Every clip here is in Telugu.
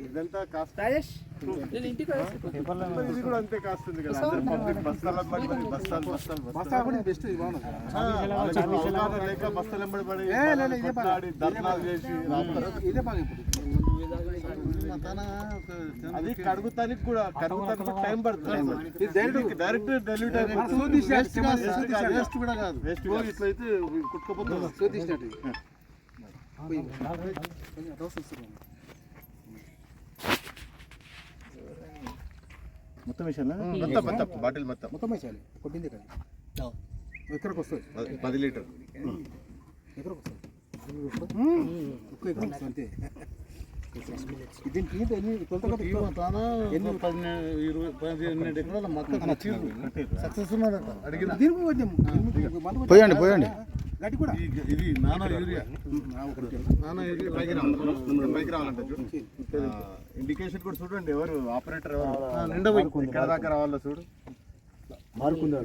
ఇదంతా కాస్ట్ ఇది కూడా అంతే కాస్ట్ ఉంది కదా అందరు పబ్లిక్ బస్తాలు అమ్మడి మరి బస్తాలు బస్తాలు బస్తాలు బెస్ట్ ఇది బాగుంది ఆ, వాళ్ళకి అవగాహన లేక బస్తాలు వెంబడి పడి కొట్లాడి ధర్నాలు చేసి రాస్తారు. ఇదే బాగా ఇప్పుడు అది కడుగుతానికి కూడా కడుగుతానికి కూడా టైం పడుతుంది డైరెక్ట్ డైరెక్ట్ డెలివరీ వేస్ట్ కూడా కాదు వేస్ట్ ఇట్లయితే కుట్టుకోపోతుంది మొత్తం విషయాలు మొత్తం మొత్తం బాటిల్ మొత్తం. మొత్తం వేసేయాలి. కొట్టింది కదా ఎక్కడికి వస్తుంది? పది- లీటర్. ఎక్కడికి వస్తుంది? ఒక్క వస్తుంది అంతే. దీనికి పోయండి పోయండి. గడ్డి కూడా. ఇది నానో యూరియా. నానో యూరియా పైకి రావాలి. పైకి రావాలంటే చూడు. ఇండికేషన్ కూడా చూడండి ఎవరు ఆపరేటర్ ఎవరు. నిండా పోయి. ఇక్కడ దాకా రావాలో చూడు. మారుకుంది.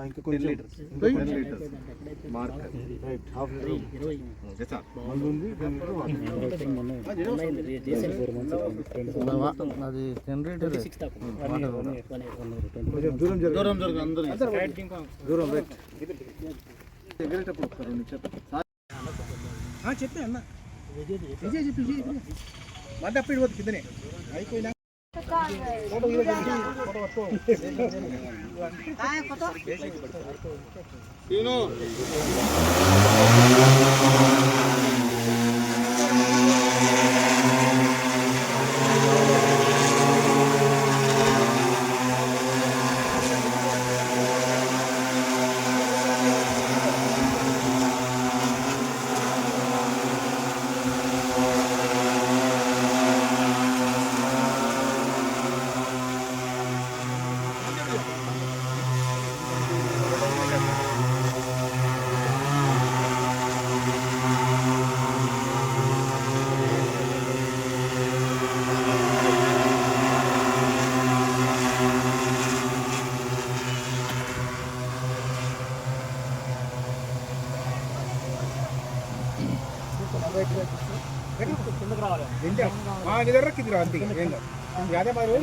ఇంకా కొంచెం టెన్ లీటర్స్ అది టెన్ లీటర్ కొంచెం దూరం దూరం దూరం రైట్ ఎగరేటప్పుడు ఒకసారి రెండు చెప్పు చెప్తే అన్న. విజయ్ చెప్పి మంట అప్పుడు పోతుంది కిందనే. అయిపోయినా ఫోటో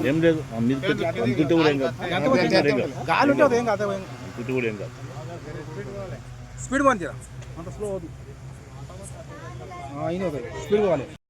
ఏం లేదు. అందుకుంటే కూడా ఏం కాదు. గాలి ఉంటే ఏం కాదు. అందుకుంటే కూడా ఏం కాదు. స్పీడ్ పోని అంత స్లో అవుతుంది. స్పీడ్ పోవాలి